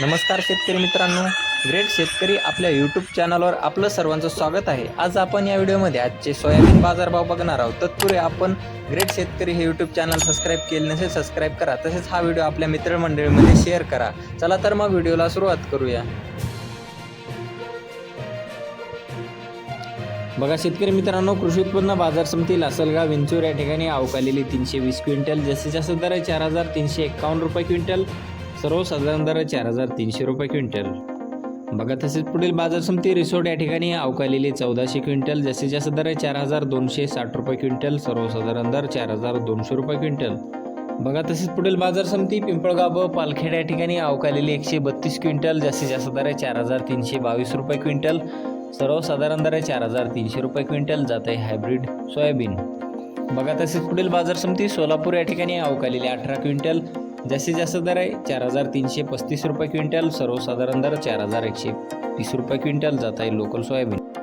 नमस्कार शेतकरी मित्रांनो. ग्रेट शेतकरी आपल्या यूट्यूब चॅनलवर आपलं सर्वांचं स्वागत आहे. आज आपण या व्हिडिओमध्ये आजचे सोयाबीन बाजारभाव बघणार आहोत. तत्पूर्वी आपण ग्रेट शेतकरी हे यूट्यूब चॅनल सबस्क्राईब केले नसेल सबस्क्राईब करा. तसेच हा व्हिडिओ आपल्या मित्रमंडळीमध्ये शेअर करा. चला तर मग व्हिडिओला सुरुवात करूया. बघा शेतकरी मित्रांनो कृषी उत्पन्न बाजार समिती लासलगाव विंचूर या ठिकाणी अवकालेली तीनशे वीस क्विंटल. जास्तीत जास्त दर आहे चार हजार तीनशे एक्कावन्न रुपये क्विंटल. सर्वसाधारण दर आहे चार हजार तीनशे रुपये क्विंटल. बघा तसेच पुढील बाजार समिती रिसोर्ट या ठिकाणी अवकालेली चौदाशे क्विंटल जास्तीत जास्त दर आहे चार हजार दोनशे साठ रुपये क्विंटल सर्वसाधारण दर चार हजार दोनशे रुपये क्विंटल. बघा तसेच पुढील बाजार समिती पिंपळगाव व पालखेड या ठिकाणी अवकालेली एकशे बत्तीस क्विंटल जास्तीत जास्त दर आहे चार हजार तीनशे बावीस रुपये क्विंटल सर्वसाधारण दर आहे चार हजार तीनशे रुपये क्विंटल जात आहे हायब्रिड सोयाबीन. बघा तसेच पुढील बाजार समिती सोलापूर या ठिकाणी अवकालेली अठरा क्विंटल जास्तीत जास्त दर आहे चार हजार तीनशे पस्तीस रुपये क्विंटल सर्वसाधारण दर चार हजार एकशे तीस रुपये क्विंटल जात आहे लोकल सोयाबीन.